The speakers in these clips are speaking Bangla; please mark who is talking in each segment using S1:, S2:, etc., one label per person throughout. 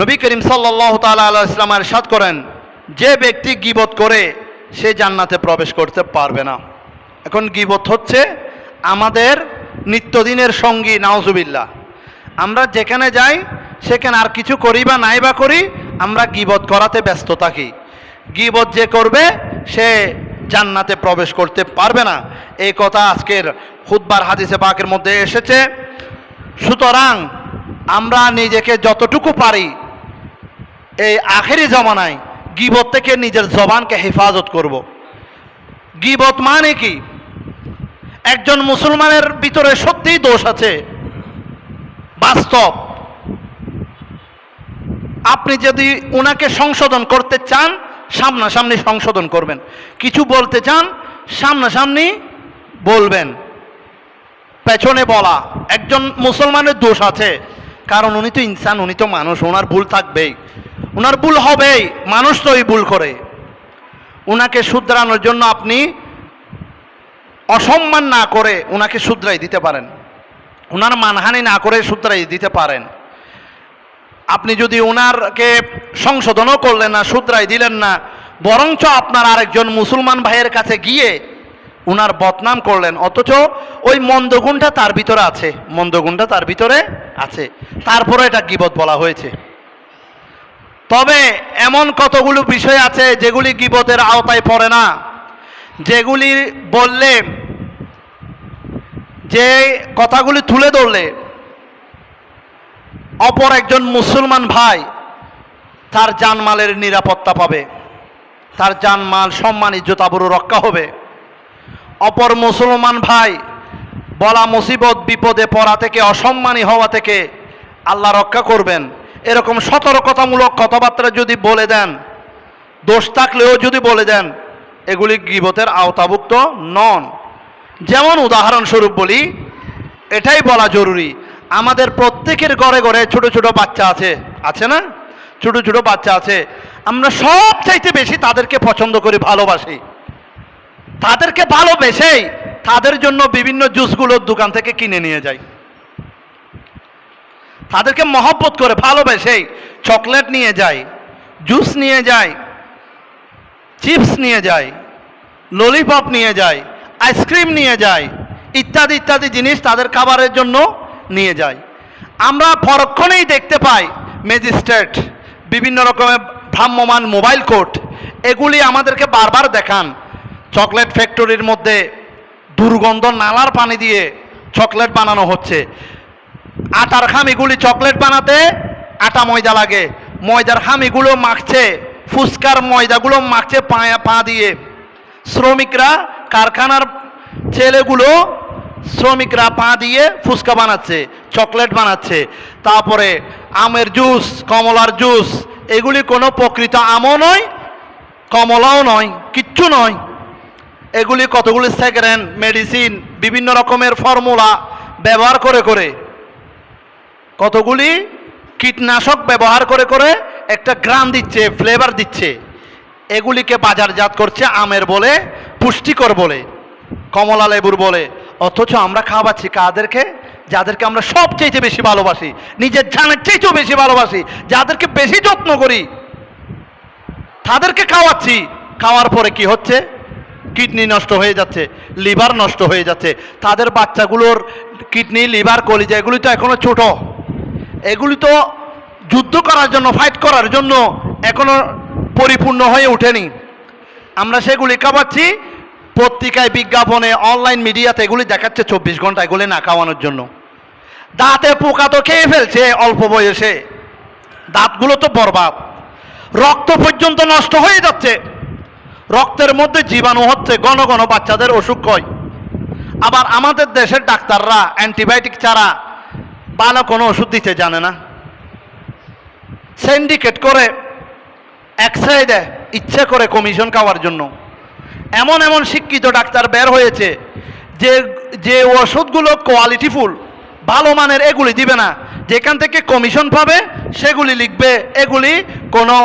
S1: নবী করিম সাল্লাহ তালা ইসলাম সাদ করেন, যে ব্যক্তি গিবত করে, সে জান্নাতে প্রবেশ করতে পারবে না। এখন গিবত হচ্ছে আমাদের নিত্যদিনের সঙ্গী নাওজুবিল্লা আমরা যেখানে যাই, সেখানে আর কিছু করি বা নাই বা করি, আমরা গিবত করাতে ব্যস্ত থাকি। গিবত যে করবে, সে জান্নাতে প্রবেশ করতে পারবে না। এই কথা আজকের খুদ্বার হাদিসে পাকের মধ্যে এসেছে। সুতরাং আমরা নিজেকে যতটুকু পারি এই আখেরি জমানায় গিবত থেকে নিজের জবানকে হেফাজত করব। গিবত মানে কি? একজন মুসলমানের ভিতরে সত্যিই দোষ আছে। বাস্তব। আপনি যদি ওনাকে সংশোধন করতে চান, সামনাসামনি সংশোধন করবেন। কিছু বলতে চান, সামনাসামনি বলবেন। পেছনে বলা, একজন মুসলমানের দোষ আছে। কারণ উনি তো ইনসান, উনি তো মানুষ, ওনার ভুল থাকবেই। ওনার ভুল হবেই মানুষ তো ওই ভুল করে। ওনাকে শুধরানোর জন্য আপনি অসম্মান না করে ওনাকে শুধরাই দিতে পারেন। ওনার মানহানি না করে শুধরাই দিতে পারেন। আপনি যদি ওনারকে সংশোধনও করলেন না, শুধরাই দিলেন না, বরঞ্চ আপনার আরেকজন মুসলমান ভাইয়ের কাছে গিয়ে উনার বদনাম করলেন, অথচ ওই মন্দগুণটা তার ভিতরে আছে মন্দগুণটা তার ভিতরে আছে। তারপরে এটা গিবত বলা হয়েছে। তবে এমন কতগুলো বিষয় আছে যেগুলি গিবতের আওতায় পড়ে না? যেগুলি বললে, যে কথাগুলি তুলে ধরলে, অপর একজন মুসলমান ভাই তার জানমালের নিরাপত্তা পাবে, তার জানমাল, সম্মান, ইজ্জত, আবরু রক্ষা হবে। অপর মুসলমান ভাই বলা মুসিবত, বিপদে পড়া থেকে, অসম্মানী হওয়া থেকে আল্লাহ রক্ষা করবেন। এরকম সতর্কতামূলক কথাবার্তা যদি বলে দেন, দোষ থাকলেও যদি বলে দেন, এগুলি গিবতের আওতাভুক্ত নন। যেমন উদাহরণস্বরূপ বলি, এটাই বলা জরুরি, আমাদের প্রত্যেকের ঘরে ঘরে ছোট ছোট বাচ্চা আছে আছে না? ছোট ছোট বাচ্চা আছে। আমরা সব চাইতে বেশি তাদেরকে পছন্দ করি, ভালোবাসি। তাদেরকে ভালোবেসেই তাদের জন্য বিভিন্ন জুসগুলোর দোকান থেকে কিনে নিয়ে যাই। তাদেরকে মহব্বত করে ভালোবেসেই চকলেট নিয়ে যায়, জুস নিয়ে যায়, চিপস নিয়ে যায়, ললিপপ নিয়ে যায়, আইসক্রিম নিয়ে যায়, ইত্যাদি ইত্যাদি জিনিস তাদের খাবারের জন্য নিয়ে যায়। আমরা পরক্ষণেই দেখতে পাই ম্যাজিস্ট্রেট, বিভিন্ন রকমের ভ্রাম্যমান মোবাইল কোর্ট, এগুলি আমাদেরকে বারবার দেখান। চকলেট ফ্যাক্টরির মধ্যে দুর্গন্ধ, নালার পানি দিয়ে চকলেট বানানো হচ্ছে। আটার খামিগুলি চকলেট বানাতে আটা ময়দা লাগে। ময়দার খামিগুলো মাখছে, ফুচকার ময়দাগুলো মাখছে পা পা দিয়ে। শ্রমিকরা কারখানার ছেলেগুলো শ্রমিকরা পা দিয়ে ফুচকা বানাচ্ছে, চকলেট বানাচ্ছে। তারপরে আমের জুস, কমলার জুস, এগুলি কোনো প্রকৃত আমও নয়, কমলাও নয়, কিচ্ছু নয়। এগুলি কতগুলি সেকেন্ড মেডিসিন বিভিন্ন রকমের ফর্মুলা ব্যবহার করে করে। কতগুলি কীটনাশক ব্যবহার করে করে একটা গ্রাম দিচ্ছে ফ্লেভার দিচ্ছে। এগুলিকে বাজারজাত করছে আমের বলে, পুষ্টিকর বলে, কমলা লেবুর বলে। অথচ আমরা খাওয়াচ্ছি কাদেরকে, যাদেরকে আমরা সবচেয়ে বেশি ভালোবাসি, নিজের জানের চাইতেও বেশি ভালোবাসি, যাদেরকে বেশি যত্ন করি, তাদেরকে খাওয়াচ্ছি। খাওয়ার পরে কি হচ্ছে? কিডনি নষ্ট হয়ে যাচ্ছে, লিভার নষ্ট হয়ে যাচ্ছে। তাদের বাচ্চাগুলোর কিডনি, লিভার, কলিজা, এগুলি তো এখনও ছোট। এগুলি তো যুদ্ধ করার জন্য ফাইট করার জন্য এখনও পরিপূর্ণ হয়ে ওঠেনি। আমরা সেগুলি খাওয়াচ্ছি পত্রিকায় বিজ্ঞাপনে অনলাইন মিডিয়াতে এগুলি দেখাচ্ছে চব্বিশ ঘণ্টা এগুলি না খাওয়ানোর জন্য। দাঁতে পোকা তো খেয়ে ফেলছে অল্প বয়সে। দাঁতগুলো তো বরবাদ। রক্ত পর্যন্ত নষ্ট হয়ে যাচ্ছে। রক্তের মধ্যে জীবাণু হচ্ছে, ঘন ঘন বাচ্চাদের অসুখ হয়। আবার আমাদের দেশের ডাক্তাররা অ্যান্টিবায়োটিক ছাড়া ভালো কোনো ওষুধ দিতে জানে না। সিন্ডিকেট করে এক্স রে দেয়, ইচ্ছে করে কমিশন খাওয়ার জন্য। এমন এমন শিক্ষিত ডাক্তার বের হয়েছে যে যে ওষুধগুলো কোয়ালিটিফুল ভালো মানের এগুলি দিবে না। যেখান থেকে কমিশন পাবে, সেগুলি লিখবে, এগুলি কোনো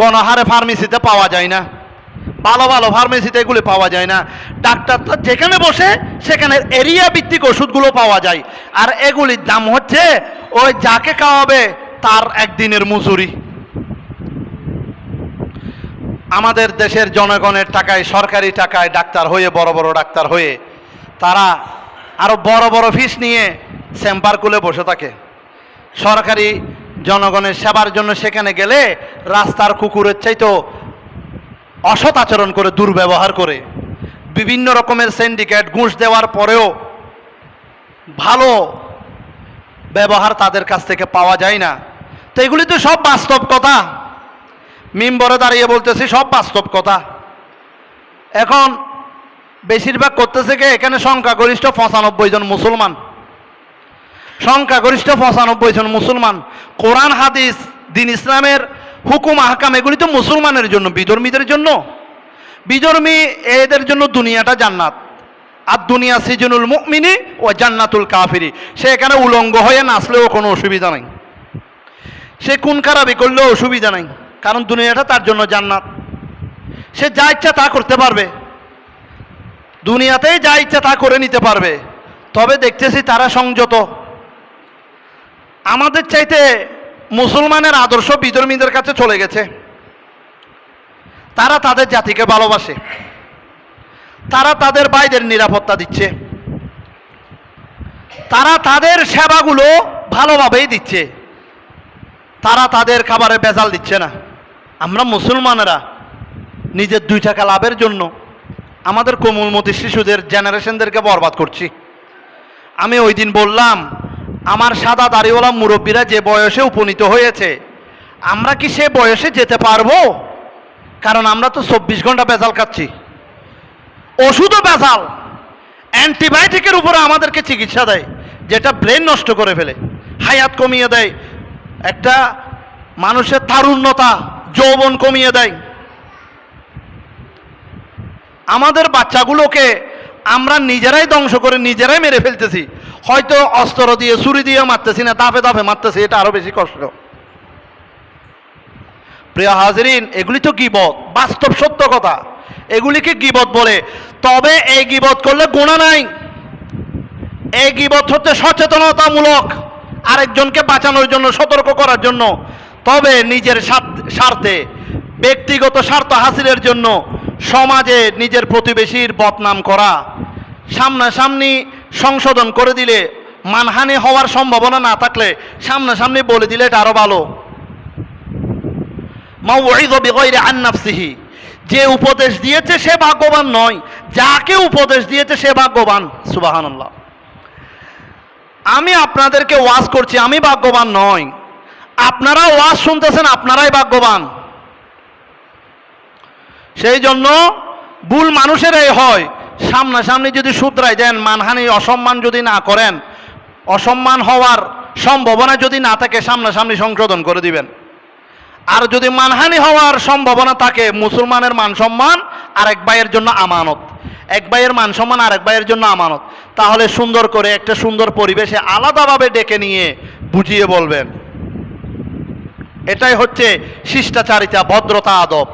S1: গণহারে ফার্মেসিতে পাওয়া যায় না। ভালো ভালো ফার্মেসিতে এগুলি পাওয়া যায় না। ডাক্তার তো যেখানে বসে, সেখানে এরিয়া ভিত্তিক ওষুধগুলো পাওয়া যায়। আর এগুলির দাম হচ্ছে, ওই যাকে খাওয়াবে, তার একদিনের মজুরি। আমাদের দেশের জনগণের টাকায়, সরকারি টাকায় ডাক্তার হয়ে, বড় বড় ডাক্তার হয়ে, তারা আরও বড় বড় ফিস নিয়ে চেম্বার খুলে বসে থাকে। সরকারি জনগণের সেবার জন্য সেখানে গেলে রাস্তার কুকুরের চাইতো অসৎ আচরণ করে, দুর্ব্যবহার করে, বিভিন্ন রকমের সিন্ডিকেট ঘুষ দেওয়ার পরেও ভালো ব্যবহার তাদের কাছ থেকে পাওয়া যায় না। তো এগুলি তো সব বাস্তব কথা। মিম্বরে দাঁড়িয়ে বলতেছি, সব বাস্তব কথা। এখন বেশিরভাগ করতেছে কি? এখানে সংখ্যাগরিষ্ঠ পঁচানব্বই জন মুসলমান। সংখ্যাগরিষ্ঠ পঁচানব্বই জন মুসলমান। কোরআন, হাদিস, দিন ইসলামের হুকুম, আহকাম, এগুলি তো মুসলমানের জন্য, বিধর্মীদের জন্য। বিধর্মী এদের জন্য দুনিয়াটা জান্নাত। আর দুনিয়া সিজনুল মুকমিনি ও জান্নাতুল কাফিরি। সে এখানে উলঙ্গ হয়ে নাচলেও কোনো অসুবিধা নাই। সে কোন খারাপি করলেও অসুবিধা নাই, কারণ দুনিয়াটা তার জন্য জান্নাত। সে যা ইচ্ছা তা করতে পারবে। দুনিয়াতেই যা ইচ্ছা তা করে নিতে পারবে। তবে দেখতেছি তারা সংযত। আমাদের চাইতে মুসলমানের আদর্শ বিধর্মীদের কাছে চলে গেছে। তারা তাদের জাতিকে ভালোবাসে। তারা তাদের ভাইদের নিরাপত্তা দিচ্ছে। তারা তাদের সেবাগুলো ভালোভাবেই দিচ্ছে। তারা তাদের খাবারে বেজাল দিচ্ছে না। আমরা মুসলমানেরা নিজের দুই টাকা লাভের জন্য আমাদের কোমলমতি শিশুদের জেনারেশনদেরকে বরবাদ করছি। আমি ওই দিন বললাম আমার সাদা দাড়িওয়ালা মুরব্বীরা যে বয়সে উপনীত হয়েছে, আমরা কি সে বয়সে যেতে পারব? কারণ আমরা তো চব্বিশ ঘণ্টা বেজাল খাচ্ছি। ওষুধও বেজাল অ্যান্টিবায়োটিকের উপরে আমাদেরকে চিকিৎসা দেয়, যেটা ব্রেন নষ্ট করে ফেলে, হায়াত কমিয়ে দেয়। একটা মানুষের তারুণ্যতা, যৌবন কমিয়ে দেয়। আমাদের বাচ্চাগুলোকে আমরা নিজেরাই ধ্বংস করে নিজেরাই মেরে ফেলতেছি। হয়তো অস্ত্র দিয়ে, ছুরি দিয়ে মারতেছি না দাফে দাফে মারতেছি, এটা আরও বেশি কষ্ট। প্রিয় হাজরিন, এগুলি তো গিবত, বাস্তব সত্য কথা। এগুলিকে গিবত বলে। তবে এই গিবত করলে গুণা নাই। এই গিবত হচ্ছে সচেতনতামূলক আরেকজনকে বাঁচানোর জন্য, সতর্ক করার জন্য। তবে নিজের স্বার্থে, ব্যক্তিগত স্বার্থ হাসিলের জন্য সমাজে নিজের প্রতিবেশীর বদনাম করা। সামনাসামনি সংশোধন করে দিলে, মানহানি হওয়ার সম্ভাবনা না থাকলে সামনাসামনি বলে দিলে এটা আরও ভালো। মাউইদ বিগয়রি আন নাফসিহি, যে উপদেশ দিয়েছে সে ভাগ্যবান নয়, যাকে উপদেশ দিয়েছে সে ভাগ্যবান, সুবাহানাল্লাহ। আমি আপনাদেরকে ওয়াজ করছি, আমি ভাগ্যবান নয় আপনারা ওয়াজ শুনতেছেন, আপনারাই ভাগ্যবান। সেই জন্য ভুল মানুষেরাই হয় সামনাসামনি যদি শুধরাই দেন, মানহানি, অসম্মান যদি না করেন, অসম্মান হওয়ার সম্ভাবনা যদি না থাকে, সামনাসামনি সংশোধন করে দিবেন। আর যদি মানহানি হওয়ার সম্ভাবনা থাকে, মুসলমানের মান সম্মান আরেক ভাইয়ের জন্য আমানত। এক ভাইয়ের মান সম্মান আরেক ভাইয়ের জন্য আমানত। তাহলে সুন্দর করে একটা সুন্দর পরিবেশে আলাদাভাবে ডেকে নিয়ে বুঝিয়ে বলবেন। এটাই হচ্ছে শিষ্টাচারিতা, ভদ্রতা, আদব।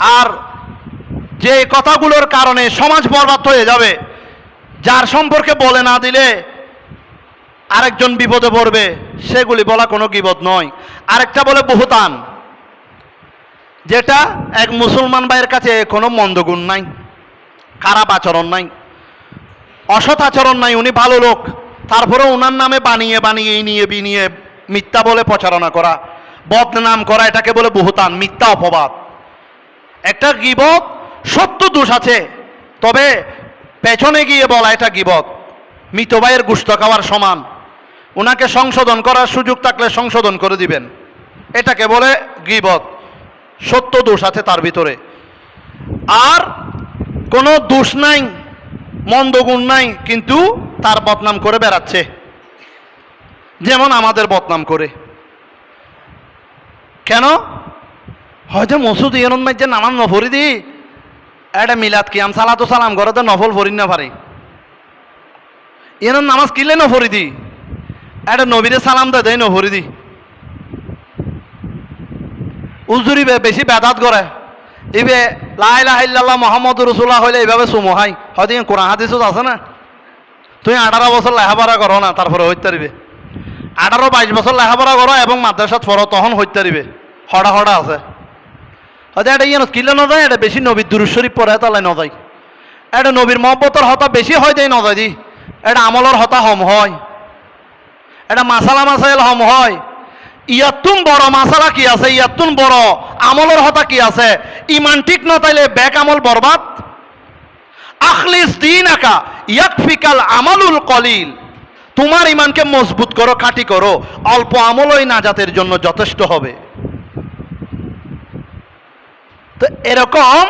S1: আর যে কথাগুলোর কারণে সমাজ বরবাদ হয়ে যাবে, যার সম্পর্কে বলে না দিলে আরেকজন বিপদে পড়বে, সেগুলি বলা কোনো গিবদ নয়। আরেকটা বলে বহুতান, যেটা এক মুসলমান ভাইয়ের কাছে কোনো মন্দগুণ নাই, খারাপ আচরণ নাই, অসৎ আচরণ নাই, উনি ভালো লোক তারপরে ওনার নামে বানিয়ে বানিয়ে, নিয়ে বিনিয়ে মিথ্যা বলে প্রচারণা করা, বদনাম করা, এটাকে বলে বহুতান, মিথ্যা অপবাদ। একটা গিবত সত্য দোষ আছে। তবে পেছনে গিয়ে বলা এটা গিবত। মৃত ভাইয়ের গুস্ত খাওয়ার সমান। ওনাকে সংশোধন করার সুযোগ থাকলে সংশোধন করে দিবেন। এটাকে বলে গিবত। সত্য দোষ আছে তার ভিতরে। আর কোনো দোষ নাই, মন্দ গুণ নাই, কিন্তু তার বদনাম করে বেড়াচ্ছে। যেমন আমাদের বদনাম করে। কেন? হয়তো মসুদ ইয়ন মাইজে নামান নফরি দি এটা মিলাদ কিয়াম, সালাতো সালাম করে তো নফল ফরিন না পারি। ইয়ন নামাজ কিলে নফরি দি? এটা নবীরে সালাম দে দেয় নফরি দি। উজুরি বেশি বেদাত করে। ইবে হাইল্লাহ মোহাম্মদ রসুল্লাহ হইলে এইভাবে সুমহাই হয়তো কোরআন হাদিসত আছে না? তুই আঠারো বছর লেখাপড়া করো না, তারপরে হইতে পারবে। আঠারো বাইশ বছর লেখাপড়া করো এবং মাদ্রাসাত পড়ো, তখন হইতে দিবে হড়া হড়া আছে। হয়তো এটা ইয়ে কিলে নদায় এটা বেশি নবীর দুরুশ্বরী পড়ে তাহলে নদাই এটা নবীর মহব্বতর হতা বেশি হয় দেয় নদাই দি এটা আমলের হতা হম হয়। এটা মাসালা মাসাইল হম হয়। ইয়াতুন বড় মাসালা কি আছে? ইয়াতুন বড় আমলের হতা কি আছে? ইমান ঠিক নতাইলে ব্যাক আমল বরবাদ? আখলিস দিন আকা ইয়াকফিকাল আমালুল কলিল। তোমার ইমানকে মজবুত করো, খাঁটি করো। অল্প আমলই নাজাতের জন্য যথেষ্ট হবে। তো এরকম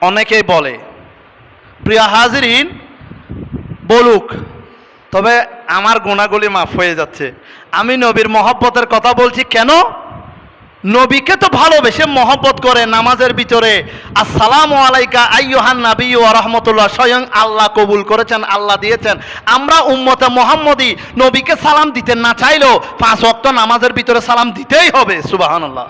S1: অনেকেই বলে। প্রিয় হাজরিন, বলুক, তবে আমার গুণাগুলি মাফ হয়ে যাচ্ছে। আমি নবীর মহব্বতের কথা বলছি কেন? নবীকে তো ভালোবেসে মহব্বত করে নামাজের ভিতরে। আসসালাম আলাইকা আইয়ুহান নাবি ও রহমতুল্লাহ। স্বয়ং আল্লাহ কবুল করেছেন, আল্লাহ দিয়েছেন। আমরা উম্মতে মোহাম্মদী নবীকে সালাম দিতে না চাইলেও পাঁচ ওয়াক্ত নামাজের ভিতরে সালাম দিতেই হবে সুবাহান্লাহ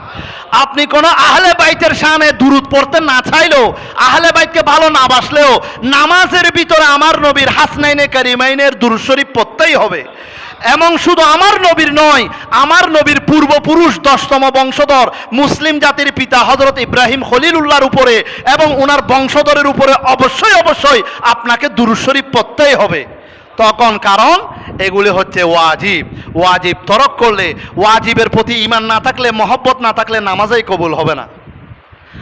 S1: আপনি কোনো আহলে বাইতের সামনে দুরুদ পড়তে না চাইলেও, আহলে বাইতকে ভালো না বাসলেও নামাজের ভিতরে আমার নবীর হাসনাইনে কারিমাইনের দুরুদ শরীফ পড়তেই হবে। এবং শুধু আমার নবীর নয়, আমার নবীর পূর্বপুরুষ দশতম বংশধর, মুসলিম জাতির পিতা হজরত ইব্রাহিম খলিলুল্লাহর উপরে এবং ওনার বংশধরের উপরে অবশ্যই অবশ্যই আপনাকে দুরুশরীফ পড়তেই হবে। তখন কারণ এগুলি হচ্ছে ওয়াজিব। ওয়াজিব তরক করলে, ওয়াজিবের প্রতি ইমান না থাকলে, মহব্বত না থাকলে নামাজেই কবুল হবে না।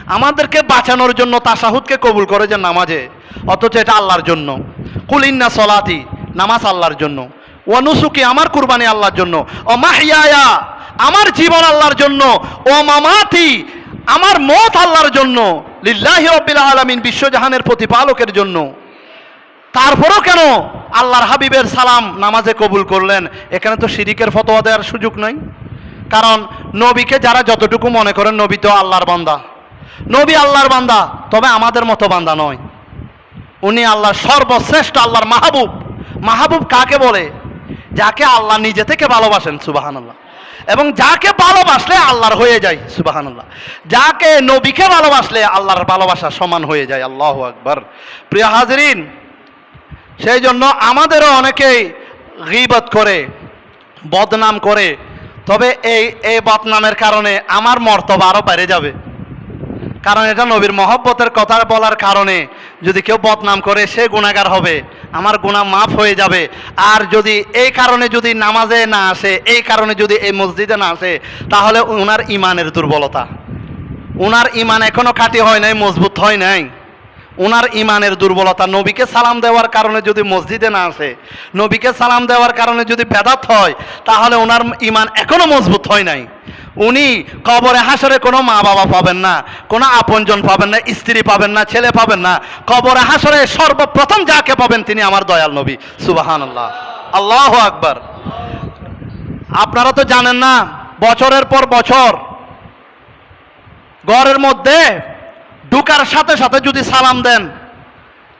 S1: আমাদেরকে বাঁচানোর জন্য তাসাহুদকে কবুল করে যে নামাজে, অথচ এটা আল্লাহর জন্য। কুলিন্না সলাতি, নামাজ আল্লাহর জন্য। ওয়ানুসুকি আমার কুরবানি আল্লাহর জন্য, ও মাহিয়ায়া আমার জীবন আল্লাহর জন্য, ও মামাতি আমার মত আল্লাহর জন্য, লিল্লাহি রব্বিল আলামিন বিশ্বজাহানের প্রতিপালকের জন্য। তারপরও কেন আল্লাহর হাবিবের সালাম নামাজে কবুল করলেন? এখানে তো শিরিকের ফতোয়া দেওয়ার সুযোগ নাই। কারণ নবীকে যারা যতটুকু মনে করেন, নবী তো আল্লাহর বান্দা। নবী আল্লাহর বান্দা, তবে আমাদের মতো বান্দা নয়। উনি আল্লাহর সর্বশ্রেষ্ঠ, আল্লাহর মাহবুব। মাহবুব কাকে বলে? যাকে আল্লাহ নিজে থেকে ভালোবাসেন সুবাহান আল্লাহ এবং যাকে ভালোবাসলে আল্লাহর হয়ে যায় সুবাহান আল্লাহ যাকে নবীকে ভালোবাসলে আল্লাহর ভালোবাসা সমান হয়ে যায়, আল্লাহ আকবার। প্রিয় হাজরিন, সেই জন্য আমাদেরও অনেকেই গিবত করে, বদনাম করে, তবে এই এই বদনামের কারণে আমার মর্তবা আরও বেড়ে যাবে। কারণ এটা নবীর মহব্বতের কথা বলার কারণে। যদি কেউ বদনাম করে, সে গুণাগার হবে। আমার গুণা মাফ হয়ে যাবে। আর যদি এই কারণে যদি নামাজে না আসে, এই কারণে যদি এই মসজিদে না আসে, তাহলে ওনার ইমানের দুর্বলতা। ওনার ইমান এখনও খাঁটি হয় নাই, মজবুত হয় নাই। ওনার ইমানের দুর্বলতা, নবীকে সালাম দেওয়ার কারণে যদি মসজিদে না আসে, নবীকে সালাম দেওয়ার কারণে যদি বেদাত হয়, তাহলে ওনার ইমান এখনও মজবুত হয় নাই। উনি কবরে হাসরে কোনো মা বাবা পাবেন না, কোনো আপনজন পাবেন না, স্ত্রী পাবেন না, ছেলে পাবেন না। কবরে হাসরে সর্বপ্রথম যাকে পাবেন তিনি আমার দয়াল নবী সুবাহান আল্লাহ আল্লাহ আকবার। আপনারা তো জানেন না, বছরের পর বছর ঘরের মধ্যে ঢুকার সাথে সাথে যদি সালাম দেন,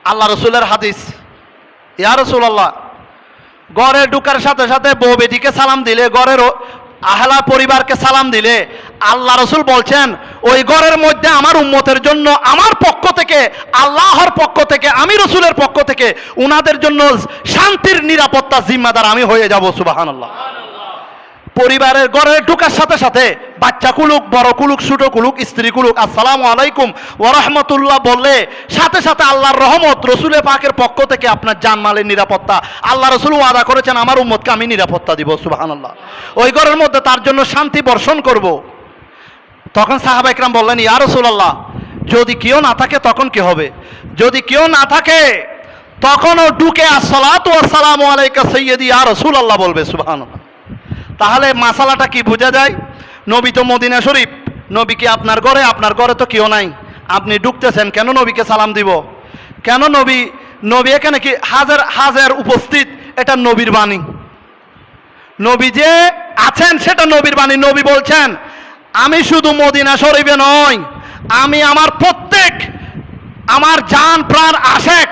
S1: আল্লাহ রসুলের হাদিস। ইয়া রসুল আল্লাহ ঘরে ঢুকার সাথে সাথে বউ বেটিকে সালাম দিলে ও- আহলা পরিবারকে সালাম দিলে, আল্লাহ রসুল বলছেন, ওই ঘরের মধ্যে আমার উম্মতের জন্য, আমার পক্ষ থেকে, আল্লাহর পক্ষ থেকে, আমি রসুলের পক্ষ থেকে, উনাদের জন্য শান্তির নিরাপত্তা জিম্মাদার আমি হয়ে যাব সুবাহান আল্লাহ পরিবারের ঘরে ঢুকার সাথে সাথে বাচ্চা কুলুক, বড় কুলুক, ছোট কুলুক, স্ত্রী কুলুক, আসসালামু আলাইকুম ওরহমতুল্লাহ বললে, সাথে সাথে আল্লাহর রহমত রসুলে পাকের পক্ষ থেকে আপনার জানমালের নিরাপত্তা। আল্লাহ রসুল ওয়াদা করেছেন, আমার উম্মতকে আমি নিরাপত্তা দিব সুবাহান আল্লাহ ওই ঘরের মধ্যে তার জন্য শান্তি বর্ষণ করব। তখন সাহাবা ইকরাম বললেন, ইয়া রসুলাল্লাহ, যদি কেউ না থাকে তখন কি হবে? যদি কেউ না থাকে, তখনও ঢুকে আসসালাতু আসসালামু আলাইকা সৈয়দি ইয়া রসুল আল্লাহ বলবে, সুবহানাল্লাহ। তাহলে মাসালাটা কি বোঝা যায়? নবী তো মদিনা শরীফ, নবী কি আপনার ঘরে? আপনার ঘরে তো কেউ নাই। আপনি ঢুকতেছেন, কেন নবীকে সালাম দিব? কেন নবী নবী এখানে কি হাজার হাজার উপস্থিত? এটা নবীর বাণী। নবী যে আছেন, সেটা নবীর বাণী। নবী বলছেন, আমি শুধু মদিনা শরীফে নয় আমি আমার প্রত্যেক, আমার জান, প্রাণ, আশেক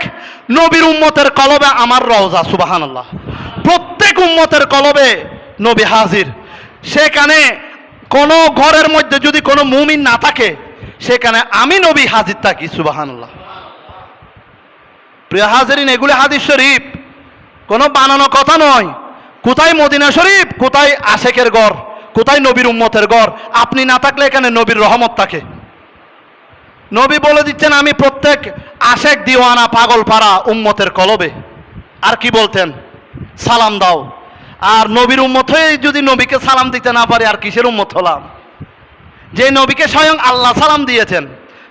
S1: নবীর উম্মতের কলবে আমার রওজা সুবাহান আল্লাহ প্রত্যেক উম্মতের কলবে নবী হাজির। সেখানে কোনো ঘরের মধ্যে যদি কোনো মুমিন না থাকে, সেখানে আমি নবী হাজির থাকি সুবাহান আল্লাহ প্রিয় হাজিরিন, এগুলি হাদিস শরীফ। কোনো বানানো কথা নয়। কোথায় মদিনা শরীফ, কোথায় আশেকের গড় কোথায় নবীর উম্মতের গড় আপনি না থাকলে এখানে নবীর রহমত থাকে। নবী বলে দিচ্ছেন, আমি প্রত্যেক আশেক, দিওয়ানা পাগল পাড়া উম্মতের কলবে। আর কি বলতেন? সালাম দাও। আর নবীর উম্মত হয়ে যদি নবীকে সালাম দিতে না পারে, আর কিসের উম্মত হলাম? যে নবীকে স্বয়ং আল্লাহ সালাম দিয়েছেন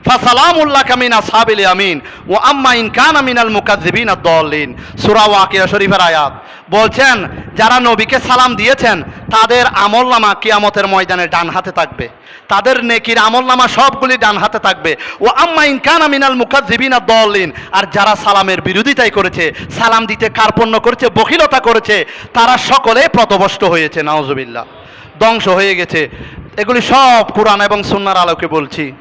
S1: ফাসালামুল্লাহ কামিন আসহাবিল আমিন ও আম্মা ইন কান আমিনাল মুকাজ্জিবিন আদ-দাল্লিন সূরা ওয়াকিয়া শরীফের আয়াত। বলছেন, যারা নবীকে সালাম দিয়েছেন, তাদের আমলনামা কিয়ামতের ময়দানে ডান হাতে থাকবে। তাদের নেকির আমলনামা সবগুলি ডান হাতে থাকবে। ও আম্মা ইন কান আমিনাল মুকাজ্জিবিন আদ-দাল্লিন আর যারা সালামের বিরোধিতাই করেছে, সালাম দিতে কার্পণ্য করেছে, বখিলতা করেছে, তারা সকলে প্রতবষ্ট হয়েছে, নাউজুবিল্লাহ। ধ্বংস হয়ে গেছে। এগুলি সব কোরআন এবং সুন্নার আলোকে বলছি।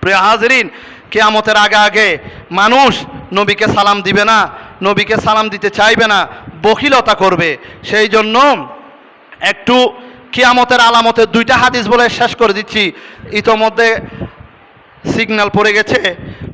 S1: প্রিয় হাজরিন, কেয়ামতের আগে আগে মানুষ নবীকে সালাম দিবে না, নবীকে সালাম দিতে চাইবে না বকিলতা করবে। সেই জন্য একটু কেয়ামতের আলামতের দুইটা হাদিস বলে শেষ করে দিচ্ছি। ইতোমধ্যে সিগন্যাল পড়ে গেছে।